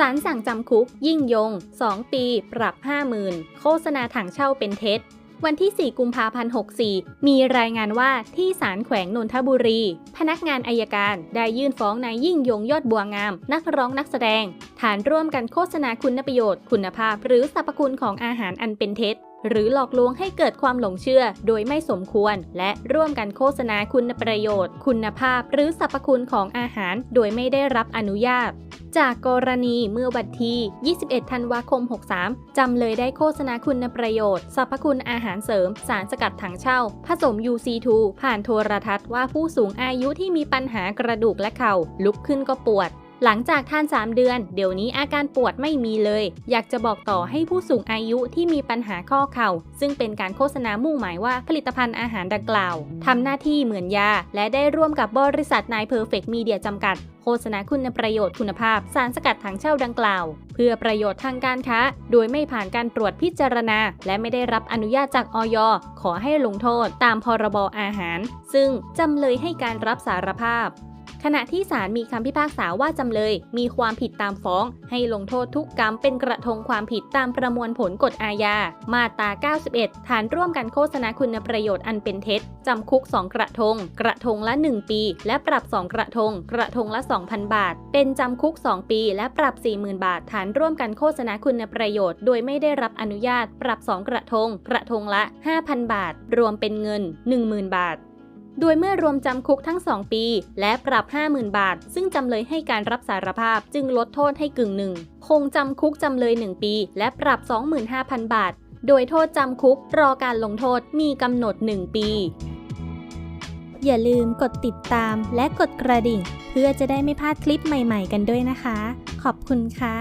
ศาลสั่งจำคุก ยิ่งยง 2 ปี ปรับ 50,000 โฆษณาถังเช่าเป็นเท็จ วันที่ 4 กุมภาพันธ์ 64 มีรายงานว่าที่ศาลแขวงนนทบุรี พนักงานอายการได้ยื่นฟ้องนายยิ่งยงยอดบัวงาม นักร้องนักแสดง ฐานร่วมกันโฆษณาคุณประโยชน์ คุณภาพ หรือสรรพคุณของอาหารอันเป็นเท็จหรือหลอกลวงให้เกิดความหลงเชื่อโดยไม่สมควร และร่วมกันโฆษณาคุณประโยชน์ คุณภาพ หรือสรรพคุณของอาหาร โดยไม่ได้รับอนุญาต จากกรณีเมื่อวันที่ 21 ธันวาคม 63 จำเลยได้โฆษณาคุณประโยชน์ สรรพคุณอาหารเสริม สารสกัดถังเช่า ผสม UC2 ผ่านโทรทัศน์ว่าผู้สูงอายุที่มีปัญหากระดูกและเข่า ลุกขึ้นก็ปวด หลังจากทาน 3 เดือน เดี๋ยวนี้อาการปวดไม่มีเลย อยากจะบอกต่อให้ผู้สูงอายุที่มีปัญหาข้อเข่า ซึ่งเป็นการโฆษณามุ่งหมายว่าผลิตภัณฑ์อาหารดังกล่าวทำหน้าที่เหมือนยา และได้ร่วมกับบริษัทนายเพอร์เฟกต์มีเดียจำกัดโฆษณาคุณประโยชน์คุณภาพ สารสกัดถังเช่าดังกล่าว เพื่อประโยชน์ทางการค้า โดยไม่ผ่านการตรวจพิจารณา และไม่ได้รับอนุญาตจากออยขอให้ลงโทษตามพรบอาหาร ซึ่งจำเลยให้การรับสารภาพ ขณะที่ศาลมีคำพิพากษาว่าจำเลย มีความผิดตามฟ้อง ให้ลงโทษทุกกรรมเป็นกระทงความผิดตามประมวลผลกฎอาญา มาตรา 91 ฐานร่วมกันโฆษณาคุณประโยชน์อันเป็นเท็จ จำคุก 2 กระทง กระทงละ 1 ปี และปรับ 2 กระทง กระทงละ 2,000 บาท เป็นจำคุก 2 ปี และปรับ 40,000 บาท ฐานร่วมกันโฆษณาคุณประโยชน์ โดยไม่ได้รับอนุญาต ปรับ 2 กระทง กระทงละ 5,000 บาท รวมเป็นเงิน 10,000 บาท โดยเมื่อรวมจำคุกทั้ง 2 ปี และปรับ 50,000 บาท ซึ่งจำเลยให้การรับสารภาพจึงลดโทษให้กึ่งหนึ่ง คงจำคุกจำเลย 1 ปี และปรับ 25,000 บาท โดยโทษจำคุกรอการลงโทษมีกำหนด 1 ปี อย่าลืมกดติดตามและกดกระดิ่ง เพื่อจะได้ไม่พลาดคลิปใหม่ ๆ กันด้วยนะคะ ขอบคุณค่ะ